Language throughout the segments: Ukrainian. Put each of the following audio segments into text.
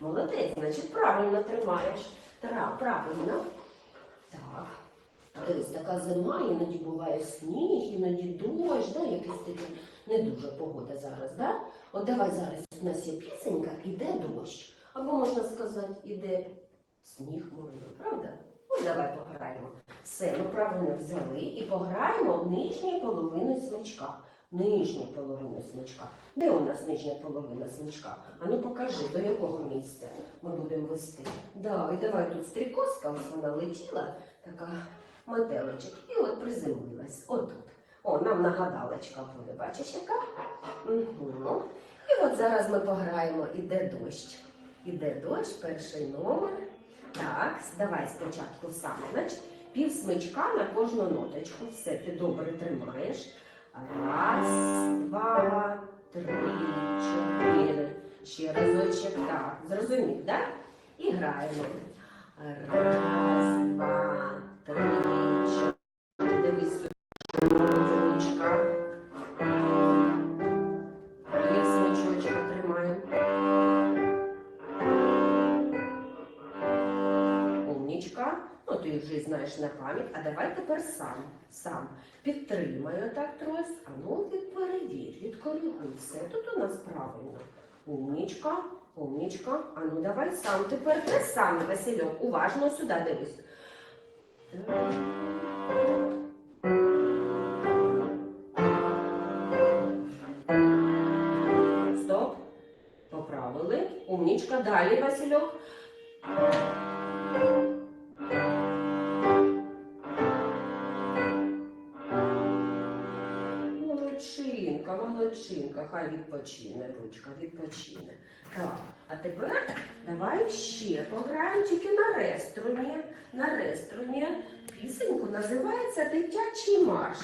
Молодець, значить правильно тримаєш. Тра, правильно. Так. Дивись, така зима, іноді буває сніг, іноді дощ, да, якась така не дуже погода зараз, да? От давай зараз у нас є пісенька, іде дощ. Або можна сказати, іде сніг можна, правда? Ну, давай пограємо. Все, ми правильно взяли і пограємо в нижній половини смичка. Нижню половину смичка. Де у нас нижня половина смичка? А ну покажи, до якого місця ми будемо вести. Да, і давай тут стрікозка, ось вона летіла, така метеличок, і от приземлилась. Отут. О, нам нагадалочка буде, бачиш яка? Угу. І от зараз ми пограємо Іде дощ. Іде дощ, перший номер. Так, давай спочатку саме. Пів смичка на кожну ноточку. Все, ти добре тримаєш. Раз, два, три, чотири. Ще разочек Так, зрозумів, так? І граємо. Раз, два, три, чотири. На пам'ять, а давай тепер сам. Сам. Підтримай отак трос, а ну відперевір, відкоригуй все. Тут у нас правильно. Умнічка, умнічка. А ну давай сам. Тепер ти сам, Васильок. Уважно сюди дивись. Стоп. Поправили. Умнічка. Далі, Васильок. Молодчинка, хай відпочине, ручка, відпочине. Так, а тепер давай ще пограємо тільки на реструні. На реструні пісеньку називається Дитячий марш.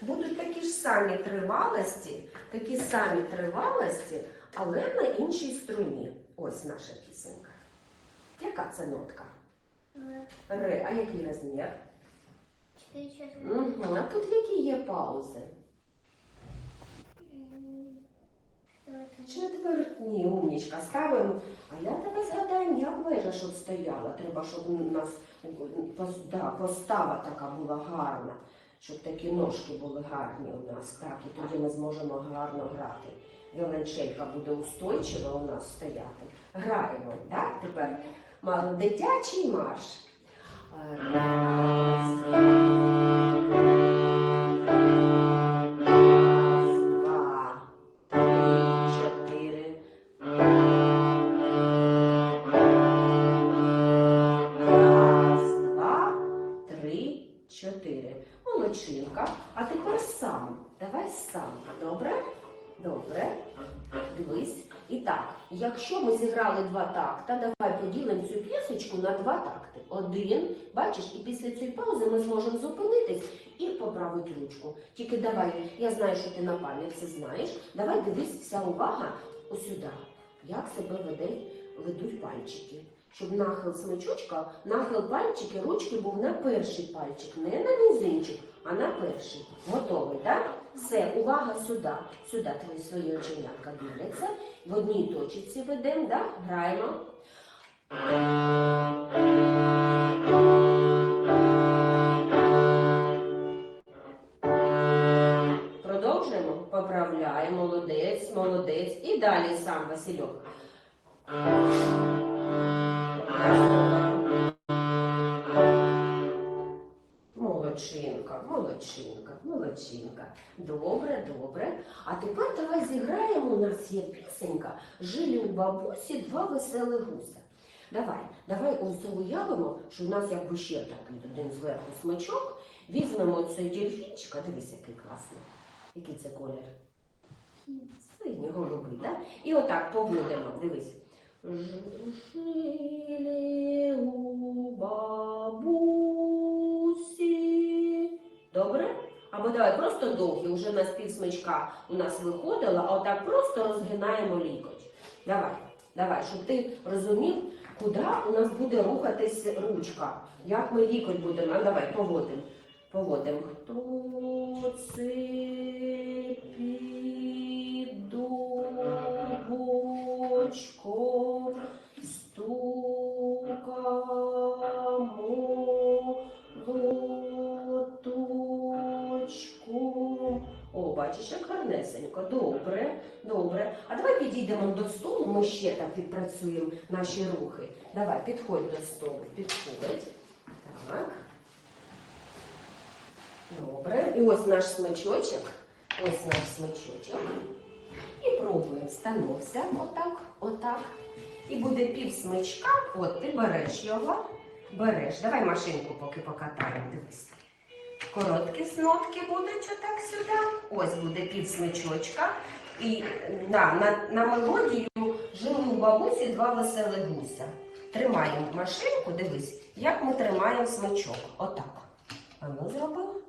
Будуть такі ж самі тривалості, такі самі тривалості, але на іншій струні. Ось наша пісенька. Яка це нотка? Ре, а який розмір? Угу. А тут які є паузи? Четвертні, умнічка, ставимо. А я тебе згадаю, як вежа, щоб стояла. Треба, щоб у нас постава така була гарна, щоб такі ножки були гарні у нас. Так, і тоді ми зможемо гарно грати. Віолончелька буде устойчиво у нас стояти. Граємо, так? Тепер дитячий марш. Раз, два, ми зіграли два такта, давай поділимо цю п'єсочку на два такти. Один, бачиш, і після цієї паузи ми зможемо зупинитись і поправити ручку. Тільки давай, я знаю, що ти на пам'ять це знаєш. Давай дивись вся увага сюди. Як себе веде, ведуть пальчики. Щоб нахил смичочка, нахил пальчики, ручки був на перший пальчик, не на мізинчик, а на перший. Готовий, так? Все, увага сюди. Сюди твої свої оченятка дивляться. В одній точці ведемо, так? Граємо. Продовжуємо, поправляємо, молодець, молодець. І далі сам Васильок. Молодчинка, молодчинка, молодчинка. Добре, добре. А тепер давай зіграємо. У нас є пісенька. Жили у бабусі два веселих гуся. Давай, давай ось уявимо, що у нас якби ще такий один зверху смачок. Візьмемо цей дельфінчика, дивись, який класний. Який це колір? Синій голубий, так? І отак поводимо, дивись. Жили у бабусі. Добре? Або давай просто довгі, вже на співсмичка у нас виходило, а отак просто розгинаємо лікоть. Давай, давай, щоб ти розумів, куди у нас буде рухатись ручка. Як ми лікоть будемо. А давай, поводимо. Поводимо. Хто це під дубочком бачиш, як гарнесенько. Добре, добре. А давай підійдемо до столу, ми ще так відпрацюємо наші рухи. Давай, підходь до столу, підходь. Так. Добре. І ось наш смачочок. Ось наш смачочок. І пробуємо. Становся отак, отак. І буде пів смичка. От ти береш його. Береш. Давай машинку поки покатаємо. Дивись. Короткі снотки будуть отак сюди. Ось буде пів смичочка. І да, на, на мелодію жили у бабусі два веселих гуся. Тримаємо машинку, дивись, як ми тримаємо смичок. Отак. А ну зробив.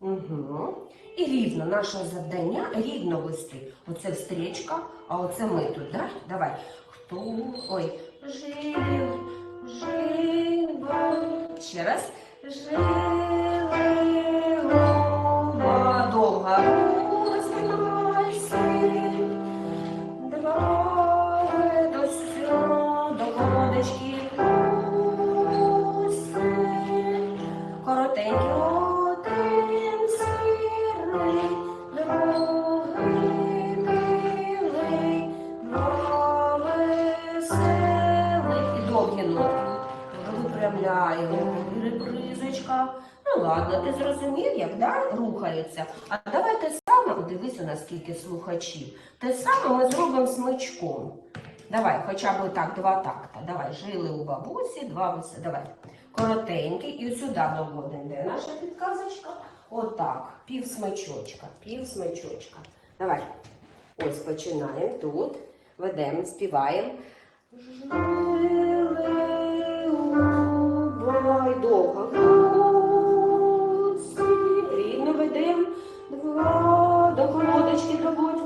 Угу. І рівно наше завдання рівно вести. Оце стрічка, а оце ми тут, да? Давай. Хто? Ой. Жив, жива. Ще раз. Жили Ребризочка. Ну ладно, ти зрозумів, як да? рухається. А давай те саме, дивися, наскільки слухачів. Те саме ми зробимо смичком. Давай, хоча б так, два такта. Давай, жили у бабусі, два. Давай. Коротенький і сюди доводимо. Де наша підказочка? Отак. Пів смичочка, пів смичочка. Давай. Ось починаємо тут. Ведемо, співаємо. Жили у бай довго. Колодочки доводь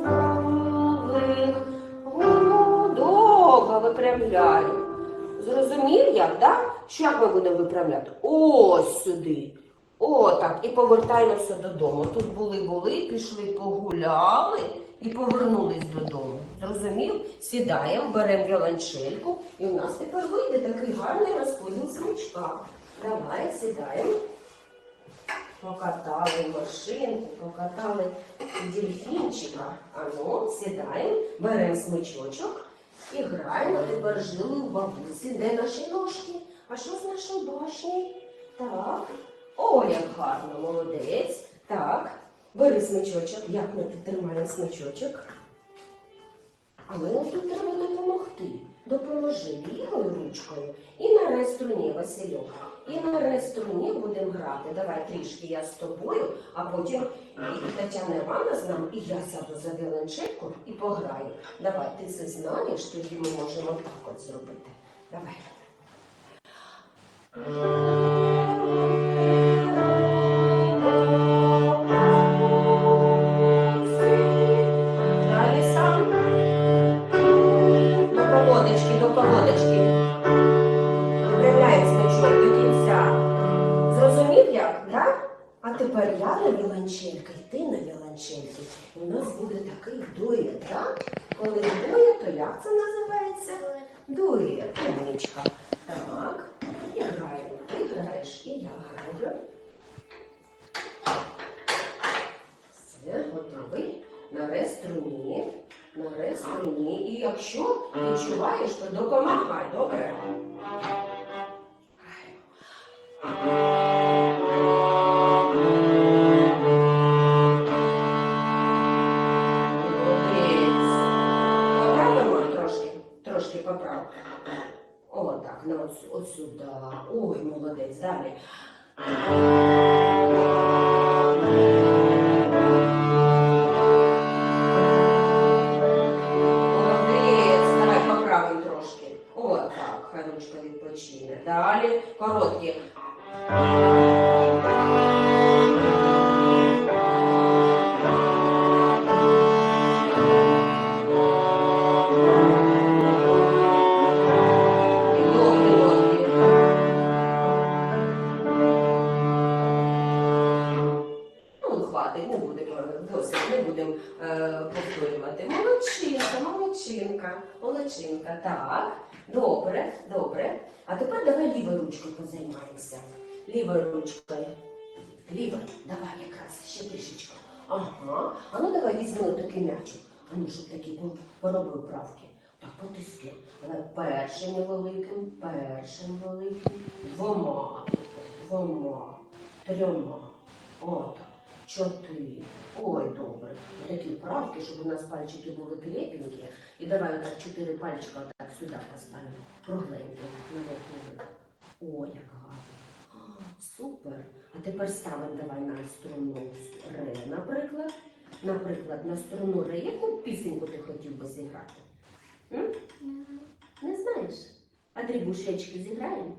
вулик. Довго випрямляємо. Зрозумів як, да? Що як ми будемо виправляти? Ось сюди. О, так. І повертаємося додому. Тут були, були, пішли, погуляли і повернулись додому. Зрозумів? Сідаємо, беремо віолончельку, і у нас тепер вийде такий гарний розподіл смичка. Давай, сідаємо. Покатали машинку, покатали дельфінчика. Ану, сідаємо, беремо смичочок і граємо. Тепер жили у бабусі. Де наші ножки? А що з нашою башнею? Так. О, як гарно, молодець. Так. Бери смичочок. Як ми тут тримаємо смичочок? Але нам тут треба допомогти. Допоможи лівою ручкою і на реструні, Васильок. І на реструні будемо грати. Давай трішки я з тобою, а потім і Тетяна Івана з нами, і я сяду за віолончельку і пограю. Давай, ти це знаєш, тоді ми можемо так от зробити. Давай. Ти на віолончельці. У нас буде такий дует, так? Коли дует, то як це називається? Дует, умничка. Так, і граємо. Ти граєш, і я граю. Все, готовий. На ре струні. На ре струні. І якщо відчуваєш, то допомагай, добре? Молодець. Далі. Молодець, давай поправимо трошки. О, так, хай ручка відпочине. Далі короткі. Так, добре, добре. А тепер давай лівою ручкою позаймаємося. Лівою ручкою. Лівою, давай якраз ще трішечки. Ага. А ну давай візьми такий м'ячик. А ну, щоб по- поробив правки. Так, потиски. Але першим великим, першим великим, двома, двома, трьома. Отак. Чотири. Ой, добре. Такі вправки, щоб у нас пальчики були крепенькі. І давай отак чотири пальчика так сюди поставимо. Наверх, наверх. Ой, як гарно. Супер. А тепер ставимо давай на струну ре, наприклад. Наприклад, на струну ре. Яку пісеньку ти хотів би зіграти? М? Не знаєш? А дрібушечки зіграємо?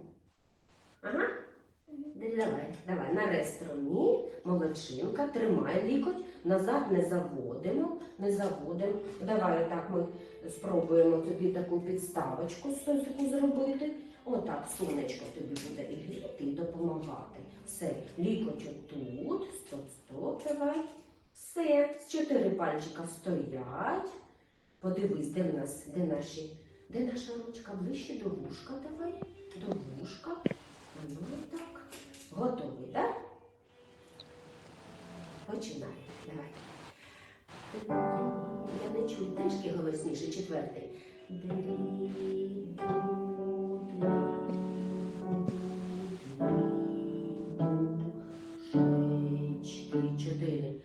Ага. Давай, давай, на ре струні, молодчинка, тримай лікоть, назад не заводимо, не заводимо. Давай отак ми спробуємо тобі таку підставочку сосику зробити. Отак сонечко тобі буде і гріти, і допомагати. Все, лікоть отут, стоп, стоп, давай. Все, з чотири пальчика стоять. Подивись, де в нас, де наші, де наша ручка? Ближче до вушка давай. До вушка. Ну так. Готовий, так? Починай. Давай. Я не чую, трішки голосніше, четвертий. Чотири.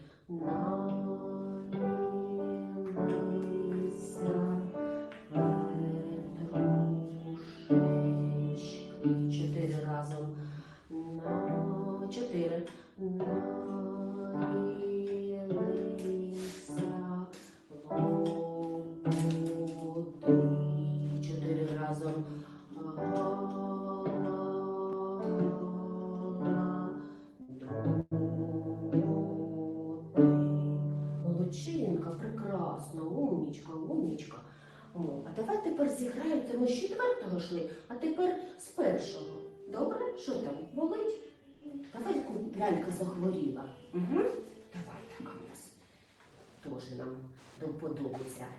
Теж нам до вподоби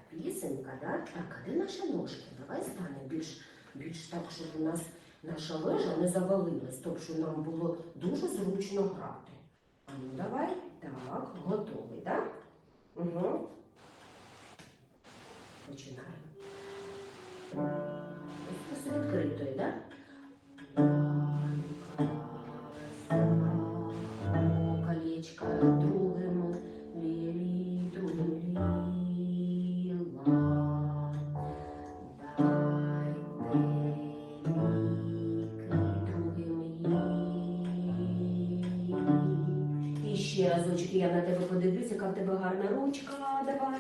пісенька, да? Так, а де наші ножки? Давай станемо більш, більш так, щоб у нас наша лежа не завалилась, тобто щоб нам було дуже зручно грати. А ну давай. Так, готовий, так? Угу. Починаємо. З відкритої, так? Колечко подивлюсь, яка в тебе гарна ручка. Давай.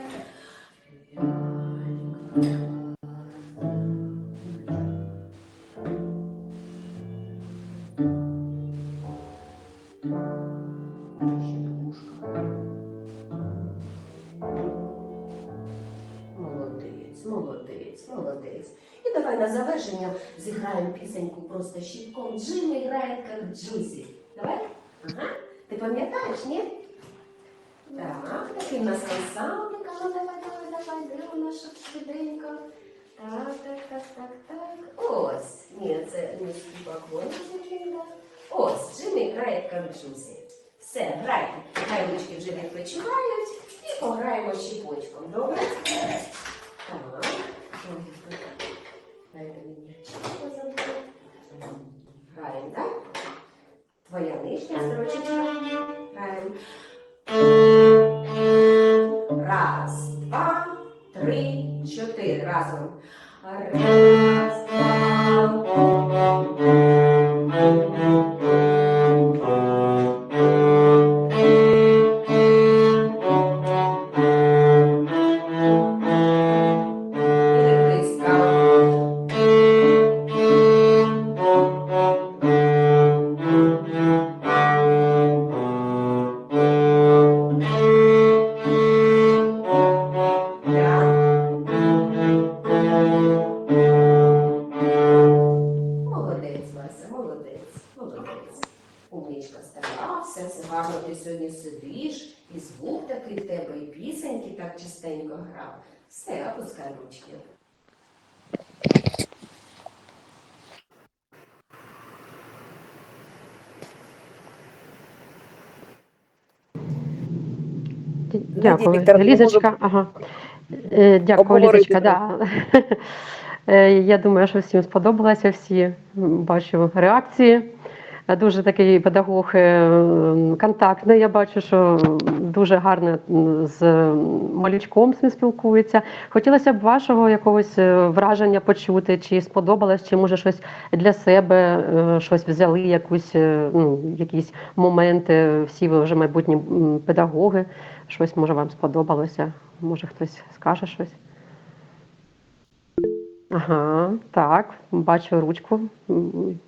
Молодець, молодець, молодець. І давай на завершення зіграємо пісеньку просто щіпком. Джимми грає як Джузі. Давай? Ага. Ти пам'ятаєш, ні? Так, такий у нас ансамблик. А ну давай, давай, давай, у швиденько? Так, так, так, так, так. Ось. Ні, це не співакон. Ось, Джиммі грає як Джузі. Все, грайте. Хай ручки вже відпочивають і пограємо щіпочком. Добре? Так. Разом. Дякую. Лізочка, ага. Е, Дякую, Лізочка. Да. Е, Я думаю, що всім сподобалося, всі бачу реакції. Е, Дуже такий педагог контактний. Я бачу, що дуже гарно з малючком з ним спілкується. Хотілося б вашого якогось враження почути, чи сподобалось, чи може щось для себе щось взяли, якусь, ну, якісь моменти. Всі ви вже майбутні педагоги. Щось може вам сподобалося. Може хтось скаже щось. Ага, так, бачу ручку. М,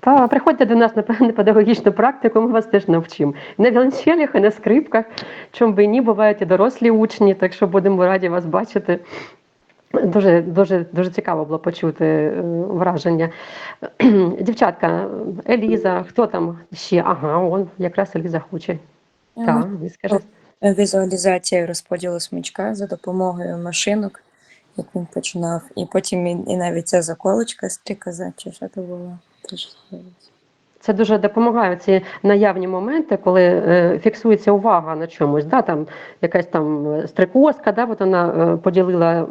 приходьте до нас на пе- педагогічну практику, ми вас теж навчимо. На віолончелях і на скрипках, чому би і ні, бувають і дорослі учні, так що будемо раді вас бачити. Дуже, дуже, дуже цікаво було почути е, враження. Дівчатка, Еліза, хто там ще? Ага, он якраз Еліза хоче. Так. Візуалізація розподілу смичка за допомогою машинок, як він починав. І потім і, навіть ця заколочка стрікоза, чи що то було. Теж з'явилось. Це дуже допомагає ці наявні моменти, коли е, фіксується увага на чомусь. Да, там якась там стрекозка, да, от вона е, поділила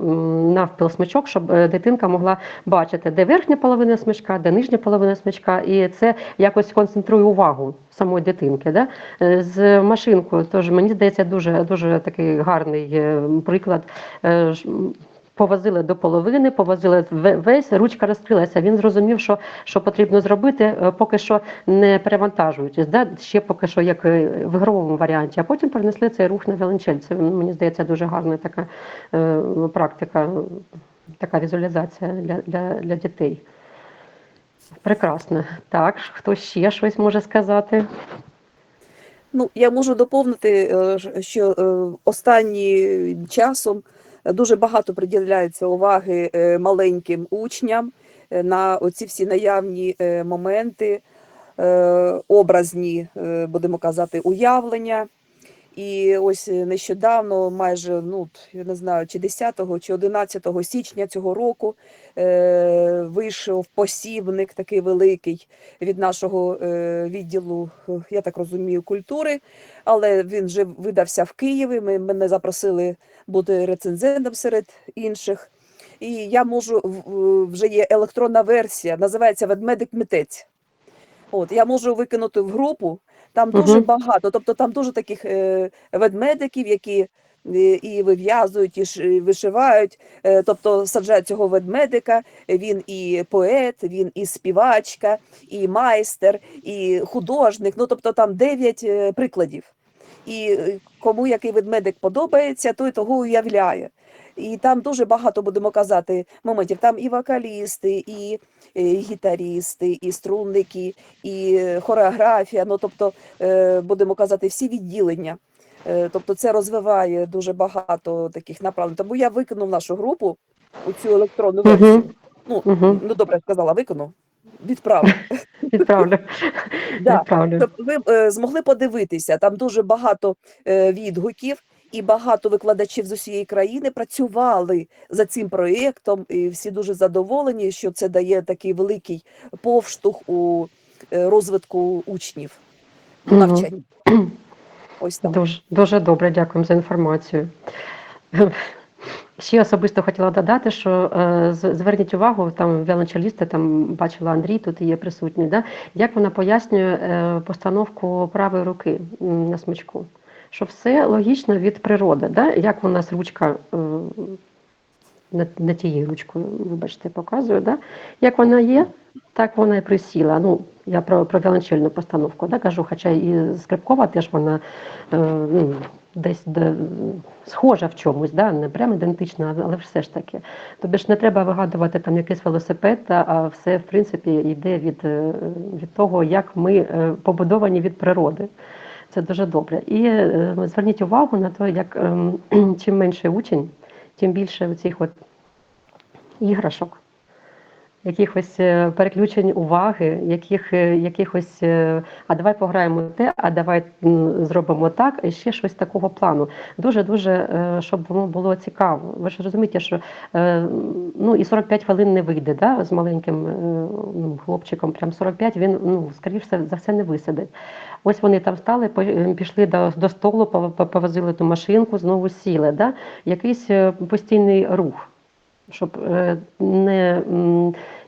навпіл смичок, щоб е, дитинка могла бачити, де верхня половина смичка, де нижня половина смичка, і це якось концентрує увагу самої дитинки. Да? Е, З машинкою теж мені здається дуже дуже такий гарний е, приклад. Е, Повозили до половини, повозили весь, ручка розкрилася. Він зрозумів, що, що потрібно зробити, е, поки що не перевантажуючись, да? ще поки що як е, в ігровому варіанті, а потім перенесли цей рух на віолончель. Це мені здається дуже гарна така е, практика, така візуалізація для, для, для дітей. Прекрасно. Так, хто ще щось може сказати? Ну, я можу доповнити, е, що останнім часом дуже багато приділяється уваги е, маленьким учням е, на оці всі наявні е, моменти, образні, будемо казати, уявлення. І ось е, нещодавно, майже ну я не знаю, чи 10 чи 11 січня цього року е, вийшов посібник такий великий від нашого е, відділу, е, я так розумію, культури, але він вже видався в Києві. Ми мене запросили бути рецензентом серед інших. І я можу вже є електронна версія, називається Ведмедик митець. От я можу викинути в групу. Там дуже Мгм. багато, тобто там дуже таких е, ведмедиків, які е, і вив'язують, і вишивають, е, тобто саджають цього ведмедика. Він і поет, він і співачка, і майстер, і художник. Ну тобто там дев'ять е, прикладів. І кому який ведмедик подобається, той того уявляє. І там дуже багато будемо казати моментів. Там і вокалісти, і гітарісти, і струнники, і е, хореографія. Ну тобто, е, будемо казати, всі відділення. Е, Тобто, це розвиває дуже багато таких направлень. Тому я викинув нашу групу у цю електронну версію. Ну, Мгм. ну добре, сказала, викину. Відправив. Відправлю. Да. Відправлю. Щоб ви е, змогли подивитися, там дуже багато е, відгуків, і багато викладачів з усієї країни працювали за цим проєктом, і всі дуже задоволені, що це дає такий великий повштовх у е, розвитку учнів у навчанні. Ось так. Дуже, дуже добре, дякуємо за інформацію. Ще особисто хотіла додати, що е, зверніть увагу, там віолончелісти, там бачила Андрій, тут є присутній, да? як вона пояснює е, постановку правої руки на смичку. Що все логічно від природи, да? як у нас ручка не, тією ручкою, вибачте, показую, да? як вона є, так вона і присіла. Ну, я про, про віолончельну постановку да, кажу, хоча і скрипкова теж вона е, ну, десь де, схожа в чомусь, да? не прямо ідентична, але все ж таки. Тобі ж не треба вигадувати там якийсь велосипед, а все, в принципі, йде від, е, від того, як ми е, побудовані від природи. Це дуже добре. І е, зверніть увагу на те, як ем, чим менше учень, тим більше цих от іграшок, якихось е, переключень уваги, яких, е, якихось, е, а давай пограємо те, а давай зробимо так, і ще щось такого плану. Дуже-дуже, е, щоб воно було цікаво. Ви ж розумієте, що ну, і 45 хвилин не вийде да, з маленьким ну, хлопчиком, прям 45, він, ну, скоріше за все, не висидить. Ось вони там стали, пішли до, до столу, пов- пов- повозили ту машинку, знову сіли. Да? Якийсь постійний рух, щоб е, не,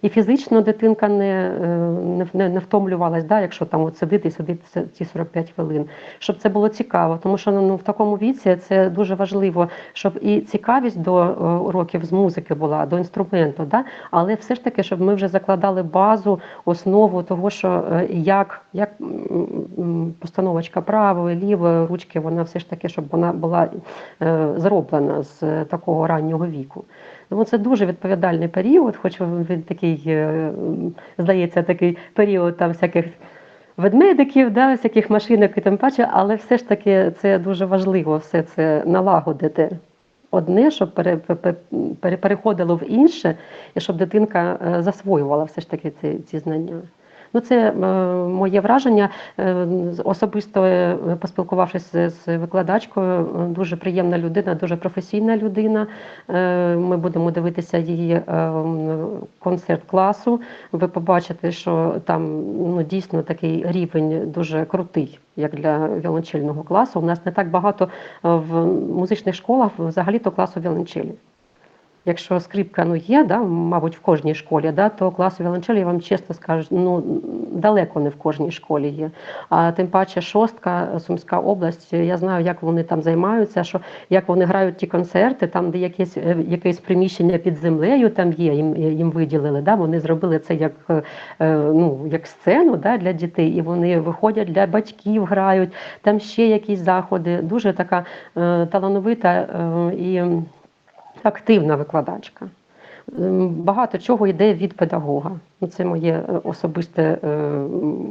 і фізично дитинка не, е, не, не, не втомлювалась, да? якщо там от сидить і сидить ці- ці 45 хвилин. Щоб це було цікаво, тому що ну, в такому віці це дуже важливо, щоб і цікавість до е, уроків з музики була, до інструменту, да? але все ж таки, щоб ми вже закладали базу, основу того, що е, як, як постановочка правої, лівої ручки, вона все ж таки, щоб вона була зроблена з такого раннього віку. Тому це дуже відповідальний період, хоч він такий, е, м, здається, такий період там всяких ведмедиків, да, всяких машинок і тим паче, але все ж таки це дуже важливо все це налагодити. Одне, щоб пере, пере, пере- переходило в інше, і щоб дитинка е, засвоювала все ж таки ці, ці знання. Ну, це е, моє враження. Е, особисто е, поспілкувавшись з, викладачкою, дуже приємна людина, дуже професійна людина. Ми будемо дивитися її концерт класу. Ви побачите, що там ну, дійсно такий рівень дуже крутий, як для віолончельного класу. У нас не так багато в музичних школах взагалі-то класу віолончелі. Якщо скрипка ну, є, да, мабуть, в кожній школі, да, то класу віолончелі, я вам чесно скажу, ну, далеко не в кожній школі є. А тим паче шостка, Сумська область, я знаю, як вони там займаються, що як вони грають ті концерти, там, де якесь, е, якесь приміщення під землею там є, їм, їм виділили. Да, вони зробили це як, е, ну, як сцену да, для дітей, і вони виходять для батьків, грають, там ще якісь заходи. Дуже така е, талановита е, і активна викладачка. Ем, Багато чого йде від педагога. Це моє е, особисте е,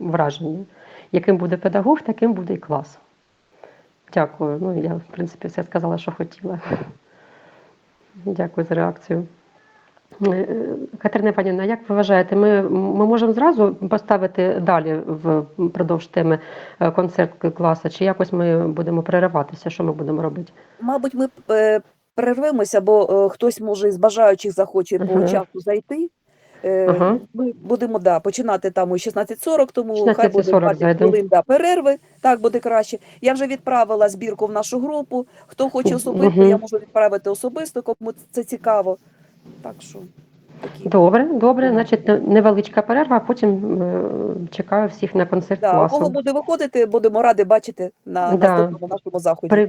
враження. Яким буде педагог, таким буде і клас. Дякую. Ну, я, в принципі, все сказала, що хотіла. Дякую за реакцію. Е, Катерина Панівна, як ви вважаєте, ми, ми можемо зразу поставити далі впродовж теми концерт класу, чи якось ми будемо перериватися? Що ми будемо робити? Мабуть, ми перервемося, бо е, хтось може із бажаючих захоче по Мгм. часу зайти. Е, Ага. Ми будемо да, починати там о 16.40, тому хай буде 20 зайдемо. хвилин да, перерви, так буде краще. Я вже відправила збірку в нашу групу. Хто хоче особисто, Мгм. я можу відправити особисто, кому це цікаво. Так що такі. Добре, добре. Значить, невеличка перерва, а потім е, чекаю всіх на концерт Да, класу. кого буде виходити, будемо раді бачити на Да. наступному нашому заході. При,